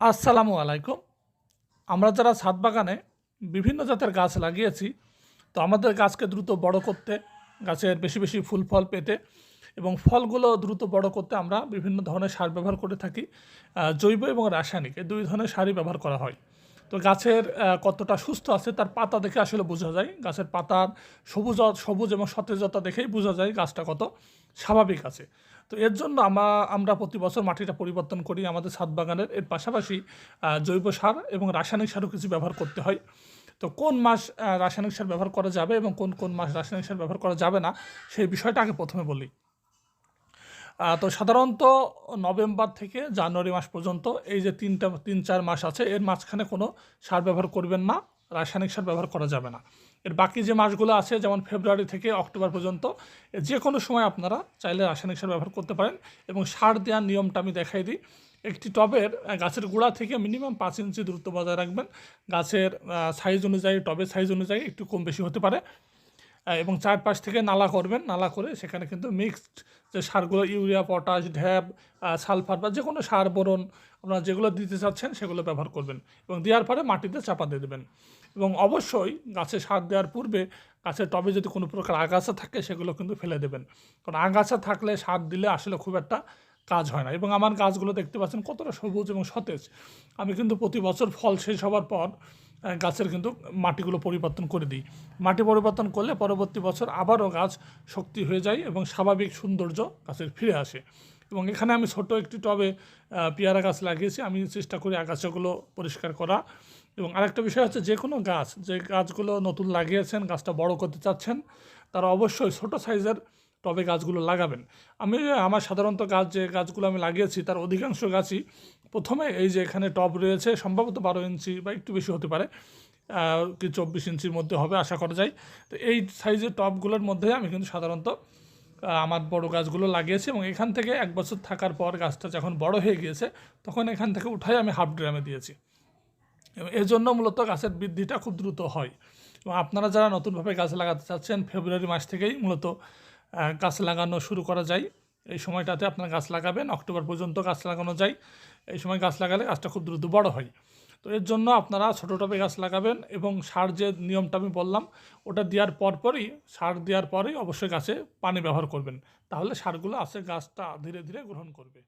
আসসালামু আলাইকুম। আমরা যারা ছাদ বাগানে বিভিন্ন জাতের গাছ লাগিয়েছি, তো আমাদের গাছকে দ্রুত বড় করতে, গাছের বেশি বেশি ফুল ফল পেতে এবং ফলগুলো দ্রুত বড় করতে আমরা বিভিন্ন ধরনের সার ব্যবহার করে থাকি জৈব এবং রাসায়নিক। এই দুই ধরনের সারই ব্যবহার করা হয়। তো গাছের কতটা সুস্থ আছে তার পাতা দেখে আসলে বোঝা যায়। গাছের পাতার সবুজ সবুজ এবং সতেজতা দেখেই বোঝা যায় গাছটা কত স্বাভাবিক আছে। তো এর জন্য আমরা আমরা প্রতি বছর মাটিটা পরিবর্তন করি আমাদের ছাদ বাগানের। এর পাশাপাশি জৈব সার এবং রাসায়নিক সারও কিছু ব্যবহার করতে হয়। তো কোন মাস রাসায়নিক সার ব্যবহার করা যাবে এবং কোন কোন মাস রাসায়নিক সার ব্যবহার করা যাবে না, সেই বিষয়টা আগে প্রথমে বলি। তো সাধারণত নভেম্বর থেকে জানুয়ারি মাস পর্যন্ত এই যে তিনটা, তিন, চার মাস আছে, এর মাঝখানে কোনো সার ব্যবহার করবেন না। রাসায়নিক সার ব্যবহার করা যাবে না। এর বাকি যে মাসগুলো আছে, যেমন ফেব্রুয়ারি থেকে অক্টোবর পর্যন্ত যে কোনো সময় আপনারা চাইলে রাসায়নিক সার ব্যবহার করতে পারেন এবং সার দেওয়ার নিয়মটা আমি দেখাই দিই। একটি টবের গাছের গোড়া থেকে মিনিমাম পাঁচ ইঞ্চি দূরত্ব বজায় রাখবেন। গাছের সাইজ অনুযায়ী, টবের সাইজ অনুযায়ী একটু কম বেশি হতে পারে। এবং চারপাশ থেকে নালা করবেন। নালা করে সেখানে কিন্তু মিক্সড যে সারগুলো, ইউরিয়া পটাশ ঢ্যাব সালফার বা যে কোনো সার বোরন আপনারা যেগুলো দিতে চাচ্ছেন সেগুলো ব্যবহার করবেন এবং দেওয়ার পরে মাটিতে চাপা দিয়ে দেবেন। এবং অবশ্যই গাছে সার দেওয়ার পূর্বে গাছের টবে যদি কোনো প্রকার আগাছা থাকে সেগুলো কিন্তু ফেলে দেবেন। কারণ আগাছা থাকলে সার দিলে আসলে খুব একটা কাজ হয় না। এবং আমার গাছগুলো দেখতে পাচ্ছেন কতটা সবুজ এবং সতেজ। আমি কিন্তু প্রতি বছর ফল শেষ হওয়ার পর গাছের কিন্তু মাটিগুলো পরিবর্তন করে দিই। মাটি পরিবর্তন করলে পরবর্তী বছর আবারও গাছ শক্তি হয়ে যায় এবং স্বাভাবিক সৌন্দর্য গাছের ফিরে আসে। এবং এখানে আমি ছোট একটি টবে পেয়ারা গাছ লাগিয়েছি। আমি চেষ্টা করি আগাছাগুলো পরিষ্কার করা। এবং আরেকটা বিষয় হচ্ছে যে কোনো গাছ, যে গাছগুলো নতুন লাগিয়েছেন, গাছটা বড় করতে চাচ্ছেন, তারা অবশ্যই ছোট সাইজের টবে গাছগুলো লাগাবেন। আমি আমার সাধারণত গাছ যে গাছগুলো আমি লাগিয়েছি, তার অধিকাংশ গাছই প্রথমে এই যে এখানে টব রয়েছে, সম্ভবত বারো ইঞ্চি বা একটু বেশি হতে পারে কি চব্বিশ ইঞ্চির মধ্যে হবে আশা করা যায়। তো এই সাইজের টবগুলোর মধ্যে আমি কিন্তু সাধারণত আমার বড় গাছগুলো লাগিয়েছি এবং এখান থেকে এক বছর থাকার পর গাছটা যখন বড় হয়ে গিয়েছে, তখন এখান থেকে উঠাই আমি হাফ ড্রামে দিয়েছি। এবং এর জন্য মূলত গাছের বৃদ্ধিটা খুব দ্রুত হয়। এবং আপনারা যারা নতুনভাবে গাছ লাগাতে চাচ্ছেন, ফেব্রুয়ারি মাস থেকেই মূলত গাছ লাগানো শুরু করা যায়। এই সময়টাতে আপনার গাছ লাগাবেন, অক্টোবর পর্যন্ত গাছ লাগানো যায়। এই সময় গাছ লাগালে গাছটা খুব দ্রুত বড় হয়। তো এর জন্য আপনারা ছোটো টবে গাছ লাগাবেন এবং সার যে নিয়মটা আমি বললাম, ওটা দেওয়ার পরপরই, সার দেওয়ার পরেই অবশ্যই গাছে পানি ব্যবহার করবেন। তাহলে সারগুলো আছে গাছটা ধীরে ধীরে গ্রহণ করবে।